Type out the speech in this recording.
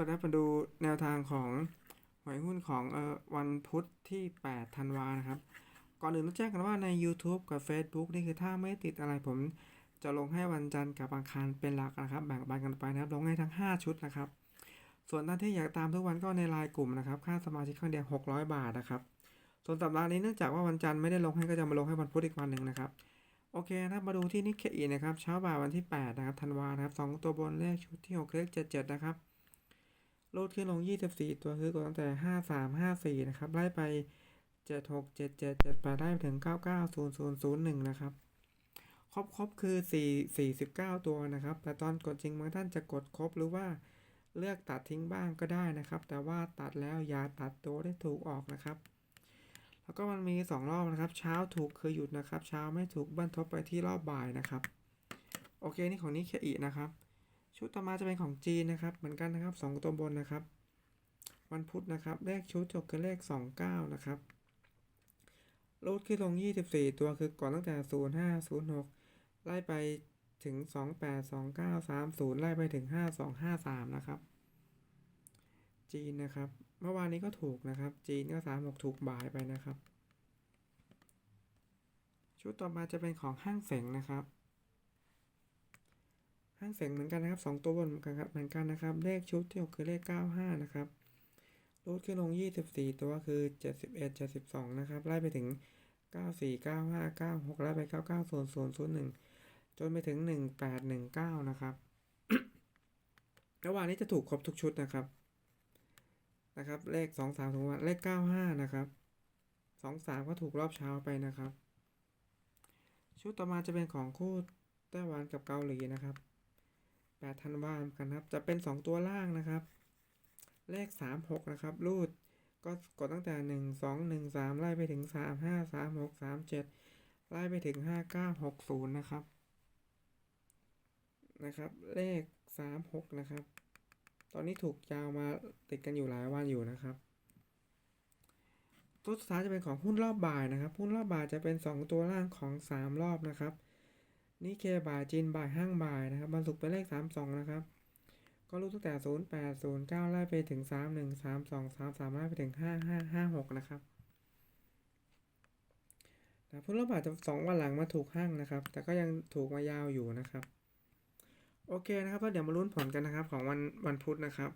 สดีครับมาดูแนวทางของหวยหุ้นของเอ่อวันพุธที่ 8 ธันวานะครับ ก่อนอื่นต้องแจ้งกันว่าใน YouTube กับ Facebook นี่คือถ้าไม่ติดอะไรผมจะลงให้วันจันทร์กับอังคารเป็นหลักนะครับ แบ่งปันกันไปนะครับลงให้ทั้ง 5 ชุดนะครับ ส่วนท่านที่อยากตามทุกวันก็ในไลน์กลุ่มนะครับ ค่าสมาชิกครั้งเดียว 600 บาทนะครับ ส่วนสัปดาห์นี้เนื่องจากว่าวันจันทร์ไม่ได้ลงให้ก็จะมาลงให้วันพุธอีกวันหนึ่งนะครับ โอเคนับมาดูที่นิกเกอีนะครับ เช้าบ่ายวันที่ 8 นะครับ ธันวานะครับสองตัวบนเลขชุดที่6เลข77 นะครับ รูดขึ้นลง 24 ตัวคือกดตั้งแต่ 53 54 นะครับ ไล่ไป 76 77 78 ไล่ไปถึง 99 0001 นะครับ ครบครบคือ 4 49 ตัวนะครับ แต่ตอนกดจริงบางท่านจะกดครบหรือว่าเลือกตัดทิ้งบ้างก็ได้นะครับ แต่ว่าตัดแล้วอย่าตัดตัวได้ถูกออกนะครับ แล้วก็มันมี 2 รอบนะครับ เช้าถูกคือหยุดนะครับ เช้าไม่ถูกบันทบไปที่รอบบ่ายนะครับ โอเค นี่ของนิเคอีนะครับ ชุดต่อมาจะเป็นของจีนนะครับ เหมือนกันนะครับสองตัวบนนะครับ วันพุธนะครับ เลขชุดจบคือเลข 29 นะครับรูดขึ้นลง 24 ตัวคือก่อนตั้งแต่ 05 06 ไล่ไปถึง 28 29 30 ไล่ไปถึง 5253 นะครับ จีนนะครับ เมื่อวานนี้ก็ถูกนะครับ จีนก็ 36 ถูกบ่ายไปนะครับ ชุดต่อมาจะเป็นของห้างเสงนะครับ ห้างเสงเหมือนกันนะครับสองตัวบนเหมือนกันครับเหมือนกันนะครับ เลขชุดที่หกคือเลข 95 นะครับรูดขึ้นลง 24 ตัวคือ 71 72 นะครับไล่ไปถึง 94 95 96ไล่ไป 99 00 01 จนไปถึง 1819 นะครับ ระหว่างนี้จะถูกครบทุกชุดนะครับนะครับ เลข 2 3ถูกเลข 95 นะครับ 2 3 ก็ถูกรอบเช้าไปนะครับ ชุดต่อมาจะเป็นของคู่ไต้หวันกับเกาหลีนะครับ 8ธันวาคมกันครับ จะเป็น 2 ตัวล่างนะครับ เลข 36 นะครับ รูดก็กดตั้งแต่ 1 2 1 3 ไล่ไปถึง 3 5 3 6 3 7 ไล่ไปถึง 5 9 6 0 นะครับ นะครับ เลข 36 นะครับ ตอนนี้ถูกยาวมาติดกันอยู่หลายวันอยู่นะครับ ตัวสุดท้ายจะเป็นของหุ้นรอบบ่ายนะครับ หุ้นรอบบ่ายจะเป็น 2 ตัวล่างของ 3 รอบนะครับ นี่เคบ่ายจีนบ่ายห้างบ่ายนะครับวันศุกร์เป็นเลข 32 นะครับ ก็รู้ตั้งแต่ 08 09 ไล่ไปถึง 31 32 33 ไล่ไปถึง 55 56 นะครับนะพุ่นรอบบายจะ2วันหลังมาถูกห้างนะครับ แต่ก็ยังถูกมายาวอยู่นะครับ โอเคนะครับแล้วเดี๋ยวมาลุ้นผลกันนะครับของวันวันพุธนะครับ